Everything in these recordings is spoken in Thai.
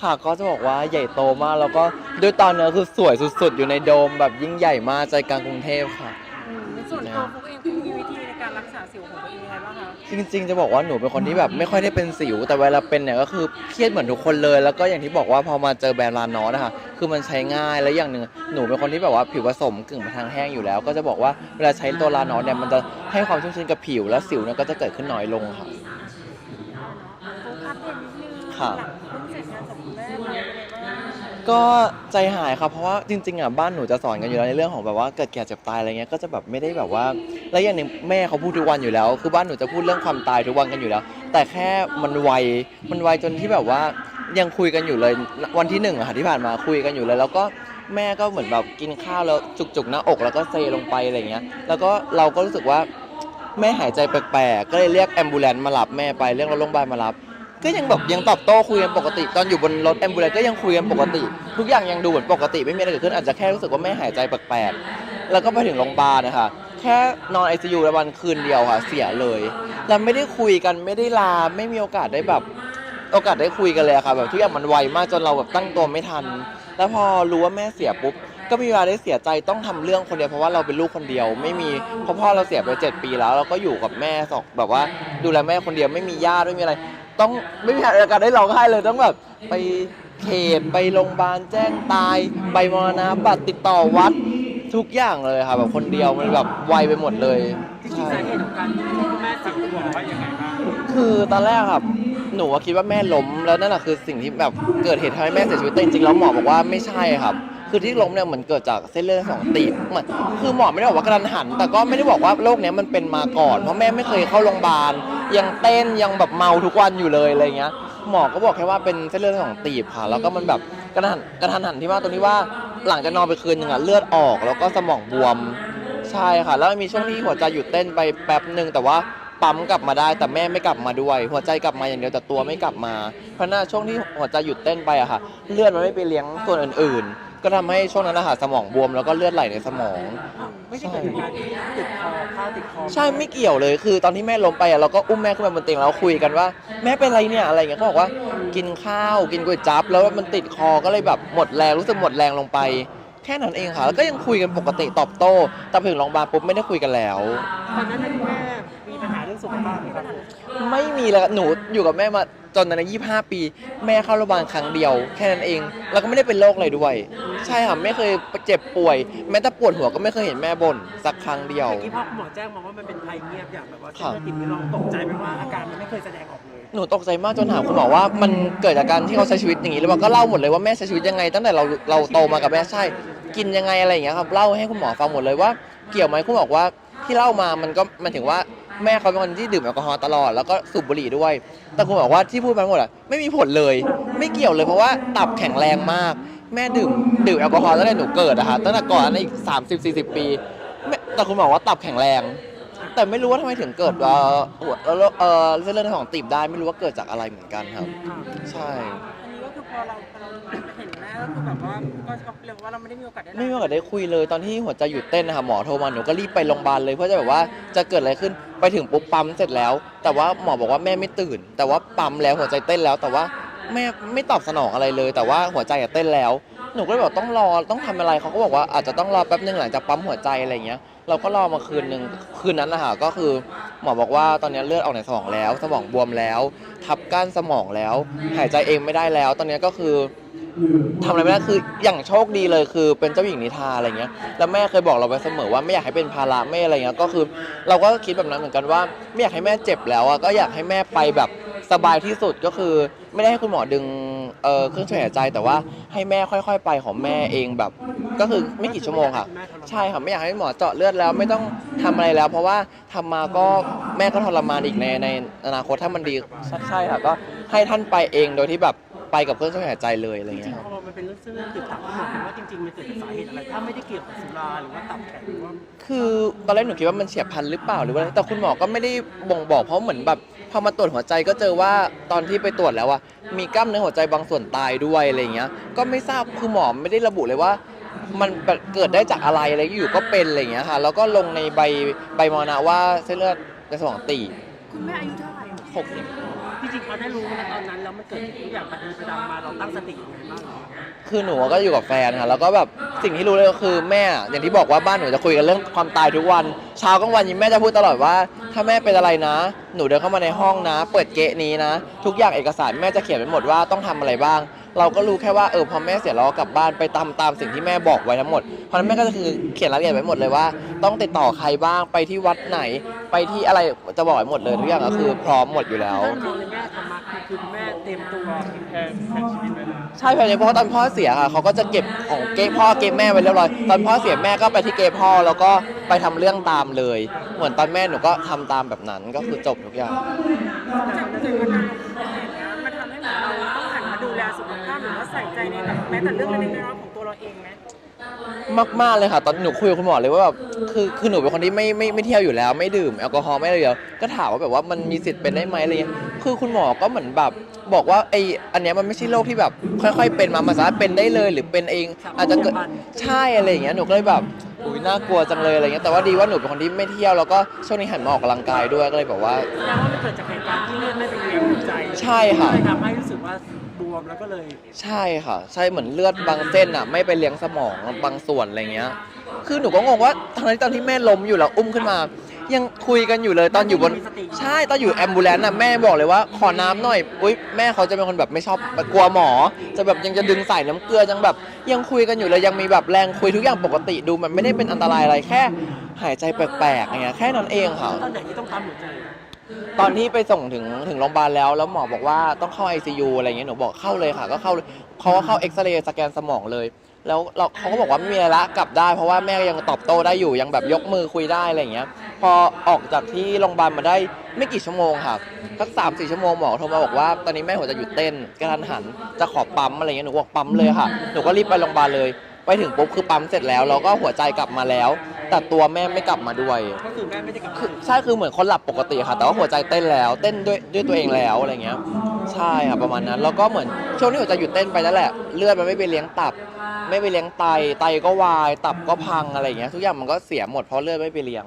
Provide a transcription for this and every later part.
ค่ะก็จะบอกว่าใหญ่โตมากแล้วก็ด้วยตอนนี้คือสวยสุดๆ อยู่ในโดมแบบยิ่งใหญ่มากใจกลางกรุงเทพค่ะ อืมส่วนตัวฟุกเองฟุกมีวิธีในการรักษาสิวของตัวเองยังไงบ้างคะ จริงๆ จะบอกว่าหนูเป็นคนที่แบบไม่ค่อยได้เป็นสิว แต่เวลาเป็นเนี่ยก็คือเครียดเหมือนทุกคนเลย แล้วก็อย่างที่บอกว่าพอมาเจอแบรนด์ลานอสนะคะคือมันใช้ง่ายแล้วอย่างหนึ่งหนูเป็นคนที่แบบว่าผิวผสมกึ่งไปทางแห้งอยู่แล้ว ก็จะบอกว่าเวลาใช้ตัวลานอสเนี่ยมันจะให้ความชุ่มชื้นกับผิวแล้วสิวเนี่ยก็จะเกิดขึ้นน้อยลงค่ะฟุกอัปเดตนิดนึงค่ะ หลัง ก็ใจหายครับเพราะว่าจริงๆอะบ้านหนูจะสอนกันอยู่แล้วในเรื่องของแบบว่าเกิดแก่เจ็บตายอะไรเงี้ยก็จะแบบไม่ได้แบบว่าแล้วอย่างหนึ่งแม่เขาพูดทุกวันอยู่แล้ว คือบ้านหนูจะพูดเรื่องความตายทุกวันกันอยู่แล้ว แต่แค่มันไวมันไวจนที่แบบว่ายังคุยกันอยู่เลยวันที่หนึ่งอะค่ะที่ผ่านมาคุยกันอยู่เลย แล้วก็แม่ก็เหมือนแบบกินข้าวแล้วจุกๆหน้าอกแล้วก็เซลงไปอะไรเงี้ยแล้วก็เราก็รู้สึกว่าแม่หายใจแปลกๆก็เลยเรียกแอมบูเลนมารับแม่ไปเรียกรถโรงพยาบาลมารับ ก็ยังแบบยังตอบโต้คุยกันปกติ ตอนอยู่บนรถแอมบูเลนก็ยังคุยกันปกติ ทุกอย่างยังดูเหมือนปกติไม่มีอะไรเกิดขึ้นอาจจะแค่รู้สึกว่าแม่หายใจแปลกๆแล้วก็ไปถึงโรงพยาบาลนะคะแค่นอนไอซียูในวันคืนเดียวค่ะเสียเลยแล้วไม่ได้คุยกันไม่ได้ลาไม่มีโอกาสได้แบบโอกาสได้คุยกันเลยอะค่ะแบบทุกอย่างมันไวมากจนเราแบบตั้งตัวไม่ทัน แล้วพอรู้ว่าแม่เสียปุ๊บก็มีเวลาได้เสียใจต้องทำเรื่องคนเดียวเพราะว่าเราเป็นลูกคนเดียว ไม่มีเพราะพ่อเราเสียไปเจ็ดปีแล้วเราก็อยู่กับแม่สองแบบว่าดูแลแม่คนเดียวไม่มีญาติไม่มีอะไร ต้องไม่มีโอกาสได้ร้องไห้เลยต้องแบบไปเขตไปโรงพยาบาลแจ้งตายใบมรณะบัตรติดต่อวัดทุกอย่างเลยค่ะแบบคนเดียวมันแบบไวไปหมดเลยจริงๆสาเหตุของการที่คุณแม่เสียคืออะไรคือตอนแรกครับ หนูอะคิดว่าแม่ล้มแล้วนั่นแหละคือสิ่งที่แบบเกิดเหตุทำให้แม่เสียชีวิตแต่จริงๆแล้วหมอบอกว่าไม่ใช่ครับ คือที่ล้มเนี่ยเหมือนเกิดจากเส้นเลือดสมองตีบเหมือนคือหมอไม่ได้บอกว่ากระทันหัน แต่ก็ไม่ได้บอกว่าโรคเนี้ยมันเป็นมาก่อน เพราะแม่ไม่เคยเข้าโรงพยาบาล ยังเต้นยังแบบเมาทุกวันอยู่เลยอะไรเงี้ยหมอก็บอกแค่ว่าเป็นเส้นเลือดสมองตีบค่ะ แล้วก็มันแบบกระทันกระทันหันที่ว่าตรงที่ว่าหลังจากนอนไปคืนหนึ่งอะเลือดออก แล้วก็สมองบวมใช่ค่ะ แล้วมีช่วงที่หัวใจหยุดเต้นไปแป๊บหนึ่งแต่ว่าปั๊มกลับมาได้แต่แม่ไม่กลับมาด้วย หัวใจกลับมาอย่างเดียวแต่ตัวไม่กลับมา เพราะน่าช่วงที่หัวใจหยุดเต้นไปอะค่ะ เลือดมันไม่ไปเลี้ยงส่วนอื่นๆ ก็ทำให้ช่วงนั้นนะคะสมองบวมแล้วก็เลือดไหลในสมอง ไม่ใช่เกิดจากการที่ติดคอข้าวติดคอใช่ไม่เกี่ยวเลยคือตอนที่แม่ล้มไปอะเราก็อุ้มแม่ขึ้นมาบนเตียงแล้วคุยกันว่า แม่เป็นไรเนี่ยอะไรอย่างเงี้ยเขาบอกว่ากินข้าวกินก๋วยจั๊บแล้วมันติดคอก็เลยแบบหมดแรงรู้สึกหมดแรงลงไป แค่นั้นเองค่ะ แล้วก็ยังคุยกันปกติตอบโต้แต่พอถึงโรงพยาบาลปุ๊บไม่ได้คุยกันแล้ว ตอนนั้นคุณแม่มีปัญหาเรื่องสุขภาพไหมครับ ไม่มีเลยครับหนูอยู่กับแม่มาจน ตอนนั้นยี่ห้าปี แม่เข้าโรงพยาบาลครั้งเดียว แค่นั้นเอง แล้วก็ไม่ได้เป็นโรคอะไรด้วย ใช่ค่ะไม่เคยเจ็บป่วย แม้แต่ปวดหัวก็ไม่เคยเห็นแม่บ่นสักครั้งเดียว เมื่อกี้พ่อคุณหมอแจ้งมาว่ามันเป็นภัยเงียบอย่างแบบว่าเส้นค่ะเลือดติดนี่เราตกใจไหมว่าอาการมันไม่เคยแสดงออกเลย หนูตกใจมากจนถามคุณหมอว่ามันเกิดจากการที่เขาใช้ชีวิตอย่างนี้หรือเปล่าก็เล่าหมดเลยว่าแม่ใช้ชีวิตยังไง ตั้งแต่เราเราโตมากับแม่ใช่ กินยังไงอะไรอย่างเงี้ยครับเล่าให้คุณหมอฟังหมดเลยว่า เกี่ยวไหมคุณหมอบอกว่าที่เล่ามามันก็มันถึงว่า แม่เขาเป็นคนที่ดื่มแอลกอฮอล์ตลอดแล้วก็สูบบุหรี่ด้วย แต่คุณหมอบอกว่าที่พูดมาทั้งหมดอะไม่มีผลเลย ไม่เกี่ยวเลยเพราะว่าตับแข็งแรงมาก แม่ดื่มดื่มแอลกอฮอล์ตั้งแต่หนูเกิดอะค่ะตั้งแต่ก่อนนั้นอีกสามสิบสี่สิบปีแม่แต่คุณหมอว่าตับแข็งแรง แต่ไม่รู้ว่าทำไมถึงเกิดเอ่อหัวเอ่อเอ่อเส้นเลือดในสมองตีบได้ไม่รู้ว่าเกิดจากอะไรเหมือนกันครับ ใช่ อันนี้ก็คือพอเราเราเห็นแม่ ก็คือแบบว่าก็ช็อกเลยว่าเราไม่ได้มีโอกาสได้ไม่มีโอกาสได้คุยเลยตอนที่หัวใจหยุดเต้นนะคะหมอโทรมาหนูก็รีบไปโรงพยาบาลเลยเพื่อจะแบบว่าจะเกิดอะไรขึ้นไปถึงปุ๊บปั๊มเสร็จแล้ว แต่ว่าหมอบอกว่าแม่ไม่ตื่น แต่ว่าปั๊มแล้วหัวใจเต้นแล้ว แต่ว่าแม่ไม่ตอบสนองอะไรเลย แต่ว่าหัวใจอะเต้นแล้ว หนูก็เลยบอกต้องรอต้องทำอะไรเขาก็บอกว่าอาจจะต้องรอแป๊บนึงหลังจากปั๊มหัวใจอะไรอย่างเงี้ย เราก็รอมาคืนหนึ่งคืนนั้นนะคะก็คือหมอบอกว่าตอนนี้เลือดออกในสมองแล้ว สมองบวมแล้ว ทับก้านสมองแล้ว หายใจเองไม่ได้แล้ว ตอนนี้ก็คือ ทำอะไรไม่ได้คืออย่างโชคดีเลยคือเป็นเจ้าหญิงนิทาอะไรเงี้ยแล้วแม่เคยบอกเราไว้เสมอว่าไม่อยากให้เป็นภาระแม่อะไรเงี้ยก็คือ เราก็คิดแบบนั้นเหมือนกันว่าไม่อยากให้แม่เจ็บแล้วอะก็อยากให้แม่ไปแบบสบายที่สุดก็คือ ไม่ได้ให้คุณหมอดึงเอ่อเครื่องช่วยหายใจแต่ว่าให้แม่ค่อย ๆ ไปของแม่เองแบบ ก็คือไม่กี่ชั่วโมงค่ะ ใช่ค่ะไม่อยากให้หมอเจาะเลือดแล้วไม่ต้องทำอะไรแล้ว เพราะว่าทำมาก็แม่ก็ทรมานอีกในในอนาคตถ้ามันดีใช่ค่ะก็ให้ท่านไปเองโดยที่แบบ ไปกับเครื่องช่วยหายใจเลยอะไรจเงี้ริยงครับๆพอมันเป็นเรื่องเส้นเลือดติดตับทั้งหมดว่าจริงๆมันเกิดจากสาเหตุอะไรถ้าไม่ได้เกี่ยวกับสุราหรือว่าตับแข็งหรือว่าคือตอนแรกหนูคิดว่ามันเฉียบพลันหรือเปล่าหรือว่าอะไรแต่คุณหมอก็ไม่ได้บ่งบอกเพราะเหมือนแบบพอมาตรวจหัวใจก็เจอว่าตอนที่ไปตรวจแล้วอะมีกล้ามเนื้อหัวใจบางส่วนตายด้วยอะไรเงี้ย ก็ไม่ทราบคือหมอไม่ได้ระบุเลยว่า มันเกิดได้จากอะไรอะไรอยู่ก็เป็นอะไรเงี้ยค่ะ แล้วก็ลงในใบใบมรณะว่าเส้นเลือดในสมองตีบ คุณแม่อายุเท่าไหร่หกสิบจริงๆพอได้รู้นะตอนนั้นแล้วมันเกิดทุกอย่างประเด็นประดังมาเราตั้งสติยังไงบ้างคือหนูก็อยู่กับแฟนค่ะแล้วก็แบบสิ่งที่รู้เลยก็คือแม่อย่างที่บอกว่าบ้านหนูจะคุยกันเรื่องความตายทุกวันเช้ากลางวันยิ้มแม่จะพูดตลอดว่า ถ้าแม่เป็นอะไรนะ หนูเดินเข้ามาในห้องนะ เปิดเกะนี้นะ ทุกอย่างเอกสารแม่จะเขียนไว้หมดว่าต้องทำอะไรบ้าง เราก็รู้แค่ว่าเออพอแม่เสียเราก็กลับบ้านไปตามตามสิ่งที่แม่บอกไว้ทั้งหมด เพราะฉะนั้นแม่ก็คือเขียนรายละเอียดไว้หมดเลยว่า ต้องติดต่อใครบ้างไปที่วัดไหน ไปที่อะไรจะบอกไว้หมดเลยทุกอย่างก็คือพร้อมหมดอยู่แล้ว ถ้ามองในแง่ธรรมะคือคุณแม่เตรียมตัวแทนแทนชีวิตไว้แล้วใช่ภายในเพราะว่าตอนพ่อเสียค่ะเขาก็จะเก็บของเก๊พ่อเก๊แม่ไว้เรียบร้อยตอนพ่อเสียแม่ก็ไปที่เก๊พ่อแล้วก็ไปทำเรื่องตามเลย เหมือนตอนแม่หนูก็ทำตามแบบนั้นก็คือจบทุกอย่าง จาก ใส่ใจในแบบแม้แต่เรื่องเล็กๆน้อยๆของตัวเราเองไหมมากๆเลยค่ะ ตอนหนูคุยกับคุณหมอเลยว่าแบบคือคือหนูเป็นคนที่ไม่ไม่ไม่เที่ยวอยู่แล้ว ไม่ดื่มแอลกอฮอล์ไม่อะไรเลยก็ถามว่าแบบว่ามันมีสิทธิ์เป็นได้ไหมอะไรเงี้ยคือคุณหมอก็เหมือนแบบบอกว่าไออันเนี้ยมันไม่ใช่โรคที่แบบ ค่อย ๆ เป็นมามันสามารถเป็นได้เลยหรือเป็นเอง อาจจะเกิดใช่อะไรอย่างเงี้ยหนูก็เลยแบบอุ้ยน่ากลัวจังเลยอะไรเงี้ยแต่ว่าดีว่าหนูเป็นคนที่ไม่เที่ยวแล้วก็ช่วงนี้หันมาออกกำลังกายด้วยก็เลยแบบว่า แสดงว่ามันเกิดจากเหตุการณ์ที่เลือดไม่ไปเลี้ยงหัวใจใช่ค่ะ ก็เลยทำให้รู้สึกว่าบ วมแล้วก็เลยใช่ค่ะ ใช่เหมือนเลือดบางเส้นอะ ไม่ไปเลี้ยงสมองบางส่วนอะไรเงี้ย คือหนูก็งงว่าตอนนั้นตอนที่แม่ล้มอยู่แล้วอุ้มขึ้นมา ยังคุยกันอยู่เลยตอนอยู่บนมีสติใช่ตอนอยู่แอมบูเลนต์น่ะแม่บอกเลยว่าขอน้ำหน่อยอุ้ยแม่เขาจะเป็นคนแบบไม่ชอบกลัวหมอ จะแบบยังจะดึงใส่น้ำเกลือยังแบบ ยังคุยกันอยู่เลยยังมีแบบแรงคุยทุกอย่างปกติดูมันไม่ได้เป็นอันตรายอะไรแค่ หายใจแปลกๆอย่างเงี้ยแค่นั้นเองค่ะตอนไหนที่ต้องปั๊มหัวใจ ตอนที่ไปส่งถึงถึงโรงพยาบาลแล้ว แล้วหมอบอกว่าต้องเข้า ICU อะไรเงี้ยหนูบอกเข้าเลยค่ะ ก็เข้าเลยเขาก็เข้าเอ็กซเรย์สแกนสมองเลย แล้วเราเขาก็บอกว่าไม่มีอะไรละกลับได้ เพราะว่าแม่ยังตอบโต้ได้อยู่ยังแบบยกมือคุยได้อะไรอย่างเงี้ย พอออกจากที่โรงพยาบาลมาได้ไม่กี่ชั่วโมงค่ะสักสามสี่ชั่วโมงหมอโทรมาบอกว่าตอนนี้แม่หัวใจหยุดเต้นกระทันหันจะขอปั๊มอะไรเงี้ยหนูบอกปั๊มเลยค่ะหนูก็รีบไปโรงพยาบาลเลย ไปถึงปุ๊บคือปั๊มเสร็จแล้วแล้วก็หัวใจกลับมาแล้ว แต่ตัวแม่ไม่กลับมาด้วยก็คือแม่ไม่ได้กลับคือใช่คือเหมือนคนหลับปกติค่ะ แต่ว่าหัวใจเต้นแล้วเต้นด้วยด้วยตัวเองแล้วอะไรเงี้ย ใช่ค่ะประมาณนั้นแล้วก็เหมือนช่วงที่หัวใจหยุดเต้นไปนั่นแหละเลือดมันไม่ไปเลี้ยงตับ ไม่ไปเลี้ยงไตไตก็วายตับก็พังอะไรเงี้ยทุกอย่างมันก็เสียหมดเพราะเลือดไม่ไปเลี้ยง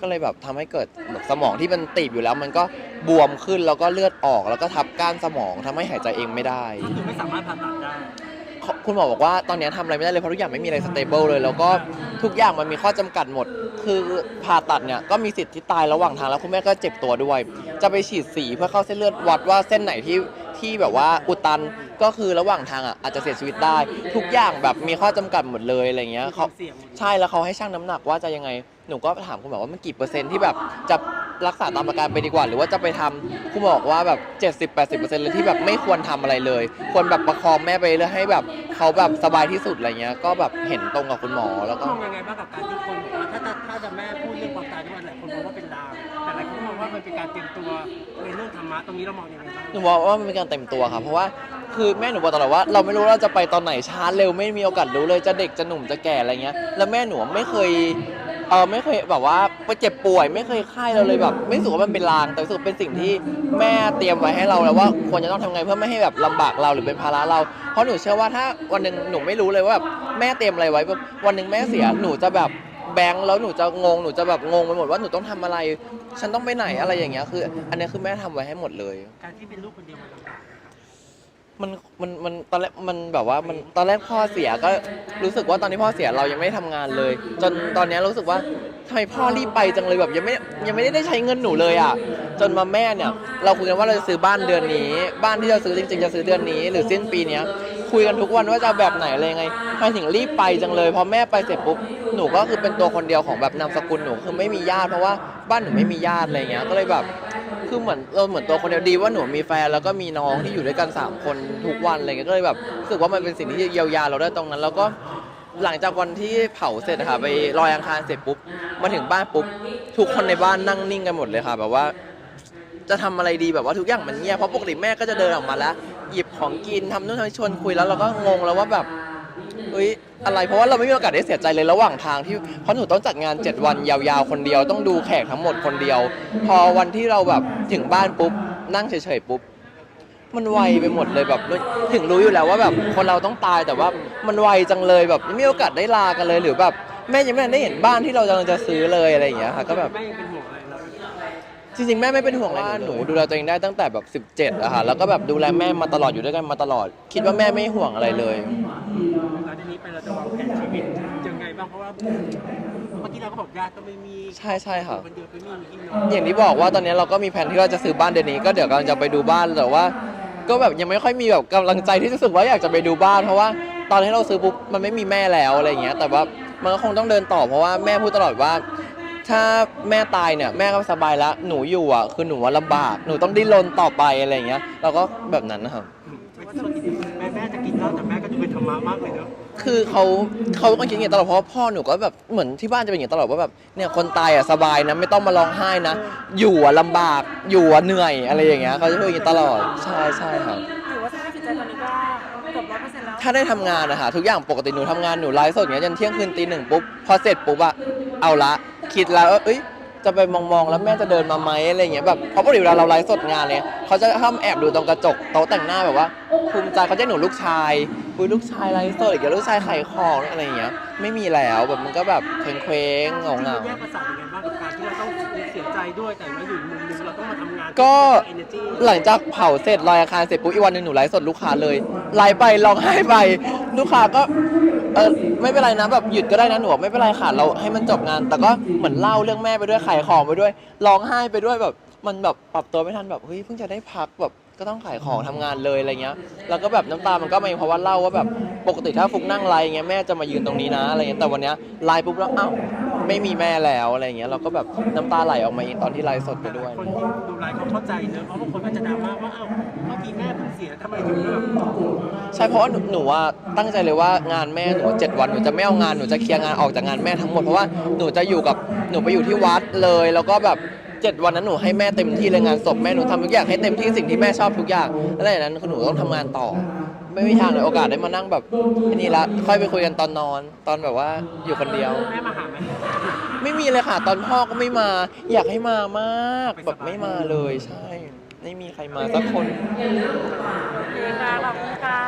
ก็เลยแบบทำให้เกิดแบบสมองที่มันตีบอยู่แล้ว มันก็บวมขึ้นแล้วก็เลือดออกแล้วก็ทับก้านสมองทำให้หายใจเองไม่ได้ ก็คือไม่สามารถผ่าตัดได้ คุณหมอบอกว่าตอนนี้ทำอะไรไม่ได้เลยเพราะทุกอย่างไม่มีอะไรสเตเบิลเลย แล้วก็ทุกอย่างมันมีข้อจำกัดหมด คือผ่าตัดเนี่ยก็มีสิทธิ์ที่ตายระหว่างทางแล้วคุณแม่ก็เจ็บตัวด้วย จะไปฉีดสีเพื่อเข้าเส้นเลือดวัดว่าเส้นไหนที่ที่แบบว่าอุดตันก็คือระหว่างทางอะอาจจะเสียชีวิตได้ ทุกอย่างแบบมีข้อจำกัดหมดเลยอะไรเงี้ยเขา ใช่แล้วเขาให้ชั่งน้ำหนักว่าจะยังไง หนูก็ถามคุณหมอว่ามันกี่เปอร์เซ็นต์ที่แบบจะ รักษาตามอาการไปดีกว่า หรือว่าจะไปทำคุณหมอบอกว่าแบบ 70-80%เลยที่แบบไม่ควรทำอะไรเลย ควรแบบประคองแม่ไปเรื่อยให้แบบเขาแบบสบายที่สุดอะไรเงี้ย ก็แบบเห็นตรงกับคุณหมอแล้วก็ มองยังไงบ้างกับการที่คนบอกว่าถ้าจะถ้าจะแม่พูดเรื่องความตายทุกวันหลายคนมองว่าเป็นลางแต่หลายคนมองว่ามันเป็นการเตรียมตัวในเรื่องธรรมะตรงนี้เรามองยังไงบ้างหนูบอกว่ามันเป็นการเต็มตัวค่ะเพราะว่าคือแม่หนูบอกตลอดว่าเราไม่รู้ว่าเราจะไปตอนไหนช้าเร็วไม่มีโอกาสรู้เลยจะเด็กจะหนุ่มจะแก่อะไรเงี้ยแล้วแม่หนูไม่เคย เออไม่เคยแบบว่าไปเจ็บป่วยไม่เคยไข้เราเลยแบบ ไม่รู้สึกว่ามันเป็นลางแต่รู้สึกเป็นสิ่งที่แม่เตรียมไว้ให้เราแล้วว่าควรจะต้องทำไงเพื่อไม่ให้แบบลำบากเราหรือเป็นภาระเรา เพราะหนูเชื่อว่าถ้าวันหนึ่งหนูไม่รู้เลยว่าแบบแม่เตรียมอะไรไว้ปุ๊บวันหนึ่งแม่เสียหนูจะแบบแบงค์แล้วหนูจะงงหนูจะแบบงงไปหมดว่าหนูต้องทำอะไร ฉันต้องไปไหนอะไรอย่างเงี้ยคือ อันนี้คือแม่ทำไว้ให้หมดเลย การที่เป็นลูกคนเดียวมัน มันมันมันตอนแรกมันแบบว่ามันตอนแรกพ่อเสียก็รู้สึกว่าตอนที่พ่อเสียเรายังไม่ได้ทำงานเลย จนตอนเนี้ยรู้สึกว่าทำไมพ่อรีบไปจังเลยแบบยังไม่ยังไม่ได้ใช้เงินหนูเลยอะจนมาแม่เนี่ยเราคุยกันว่าเราจะซื้อบ้านเดือนนี้ บ้านที่เราซื้อจริงๆจะซื้อเดือนนี้ หรือสิ้นปีเนี้ยคุยกันทุกวันว่าจะเอาแบบไหนอะไรยังไงทำไมถึงรีบไปจังเลยพอแม่ไปเสร็จปุ๊บหนูก็คือเป็นตัวคนเดียวของแบบนามสกุลหนูคือไม่มีญาติเพราะว่าบ้านหนูไม่มีญาติอะไรเงี้ยก็เลยแบบ คือเหมือนเราเหมือนตัวคนเดียวดีว่าหนูมีแฟนแล้วก็มีน้องที่อยู่ด้วยกัน 3 คนทุกวันอะไรเงี้ยก็เลยแบบรู้สึกว่ามันเป็นสิ่งที่เยียวยาเราได้ตรงนั้นแล้วก็หลังจากวันที่เผาเสร็จอะค่ะไปลอยอังคารเสร็จปุ๊บมาถึงบ้านปุ๊บทุกคนในบ้านนั่งนิ่งกันหมดเลยค่ะ แบบว่า จะทำอะไรดีแบบว่าทุกอย่างมันเงียบเพราะปกติแม่ก็จะเดินออกมาแล้ว หยิบของกินทำนู่นทำนี่ชวนคุยแล้วเราก็งงแล้วว่าแบบ เฮ้ยอะไรเพราะว่าเราไม่มีโอกาสได้เสียใจเลยระหว่างทางที่เพราะหนูต้องจัดงาน 7 วันยาวๆ คนเดียว ต้องดูแขกทั้งหมดคนเดียว พอวันที่เราแบบถึงบ้านปุ๊บ นั่งเฉยๆปุ๊บ มันไวไปหมดเลยแบบถึงรู้อยู่แล้วว่าแบบคนเราต้องตายแต่ว่ามันไวจังเลยแบบไม่มีโอกาสได้ลากันเลยหรือแบบแม่ยังไม่ได้เห็นบ้านที่เรากำลังจะซื้อเลยอะไรอย่างเงี้ยค่ะก็แบบจจริงๆ แม่ไม่เป็นห่วงอะไรหนูดูแลตัวเองได้ตั้งแต่แบบ 17อะค่ะแล้วก็แบบดูแลแม่มาตลอดอยู่ด้วยกันมาตลอด คิดว่าแม่ไม่ห่วงอะไรเลย หลังจากนี้ไปเราจะวางแผนชีวิตยังไงบ้างเพราะว่าเมื่อกี้เราก็บอกญาติก็ไม่มีใช่ใช่ค่ะคนเดียวไปมีกินนอย่างที่บอกว่าตอนนี้เราก็มีแผนที่เราจะซื้อบ้านเดือนนี้ ก็เดี๋ยวกำลังจะไปดูบ้านแต่ว่า ก็แบบยังไม่ค่อยมีแบบกำลังใจที่จะรู้สึกว่าอยากจะไปดูบ้านเพราะว่า ตอนที่เราซื้อปุ๊บมันไม่มีแม่แล้วอะไรอย่างเงี้ย แต่ว่ามันก็คงต้องเดินต่อเพราะว่าแม่พูดตลอดว่า ถ้าแม่ตายเนี่ยแม่ก็สบายแล้วหนูอยู่อะคือหนูว่าลำบากหนูต้องดิ้นรนต่อไปอะไรอย่างเงี้ยเราก็แบบนั้นนะครับไม่ธุรกิจแม่แม่จะกินเหล้าแต่แม่ก็ดูเป็นธรรมะมากเลยเนอะ คือเขาเขาก็คิดอย่างนี้ตลอดเพราะว่าพ่อหนูก็แบบเหมือนที่บ้านจะเป็นอย่างนี้ตลอดว่าแบบเนี่ยคนตายอะสบายนะไม่ต้องมาร้องไห้นะ อยู่อะลำบากอยู่อะเหนื่อยอะไรอย่างเงี้ยเขาจะพูดอย่างนี้ตลอดใช่ใช่ครับ ถือว่าสภาพจิตใจตอนนี้ก็เกือบร้อยเปอร์เซ็นต์แล้วถ้าได้ทำงานนะคะทุกอย่างปกติหนูทำงานหนูไลฟ์สดอย่างเงี้ยจนเที่ยงคืนตีหนึ่งปุ๊บพอเสร็จปุ๊บอะเอาละ คิดแล้วว่าเอ้ย จะไปมองๆแล้วแม่จะเดินมาไหมอะไรอย่างเงี้ยแบบเพราะปกติเวลาเราไลฟ์สดงานเนี่ยเขาจะห้ามแอบดูตรงกระจกโต๊ะแต่งหน้าแบบว่าภูมิใจเขาจะหนูลูกชายคุยลูกชายไลฟ์สดอีกแล้วลูกชายขายของอะไรอย่างเงี้ยไม่มีแล้วแบบมันก็แบบเคว้งๆเหที่งาแยกประสาทยังไงบ้างกับการที่เราต้องเสียใจด้วยแต่ว่าอยู่มุมนึงเราต้องมาทำงานก็เอเนจีๆหลังจากเผาเสร็จลอยอาคารเสร็จปุ๊บอีกวันหนึงหนูไลฟ์สดลูกค้าเลยไลฟ์ไปร้องไห้ไปลูกค้าก็ เออไม่เป็นไรนะแบบหยุดก็ได้นะหนูบอกไม่เป็นไรค่ะเราให้มันจบงาน แต่ก็เหมือนเล่าเรื่องแม่ไปด้วยขายของไปด้วยร้องไห้ไปด้วยแบบ มันแบบปรับตัวไม่ทันแบบเฮ้ยเพิ่งจะได้พักแบบก็ต้องขายของทำงานเลยอะไรเงี้ย แล้วก็แบบน้ำตา มันก็มาเพราะว่าเล่าว่าแบบปกติถ้าฟุกนั่งไลฟ์เงี้ยแม่จะมายืนตรงนี้นะอะไรเงี้ยแต่วันเนี้ยไลฟ์ปุ๊บแล้วเอ้า ไม่มีแม่แล้วอะไรเงี้ยเราก็แบบน้ำตาไหลออกมาเองตอนที่ไลฟ์สดไปด้วย คนที่ดูไลฟ์เขาเข้าใจเนอะเพราะบางคนก็จะดราม่าว่าเอ้าเมื่อกี้แม่เพิ่งเสียทำไมถึงแบบใช่เพราะว่าหนูหนูว่าตั้งใจเลยว่างานแม่หนูเจ็ดวันหนูจะไม่เอางานหนูจะเคลียร์งานออกจากงานแม่ทั้งหมดเพราะว่าหนูจะอยู่กับหนูไปอยู่ที่วัดเลย แล้วก็แบบเจ็ดวันนั้นหนูให้แม่เต็มที่เลยงานศพแม่หนูทำทุกอย่างให้เต็มที่สิ่งที่แม่ชอบทุกอย่างแล้วหลังจากนั้นคือหนูต้องทำงานต่อ ไม่มีทางเลยโอกาสได้มานั่งแบบอันนี้ละค่อยไปคุยกันตอนนอน ตอนแบบว่าอยู่คนเดียว แม่มาหา ไม่มีเลยค่ะ ตอนพ่อก็ไม่มา อยากให้มามากแบบไม่มาเลยใช่ ไม่มีใครมาสักคนโอเคค่ะขอบคุณค่ะ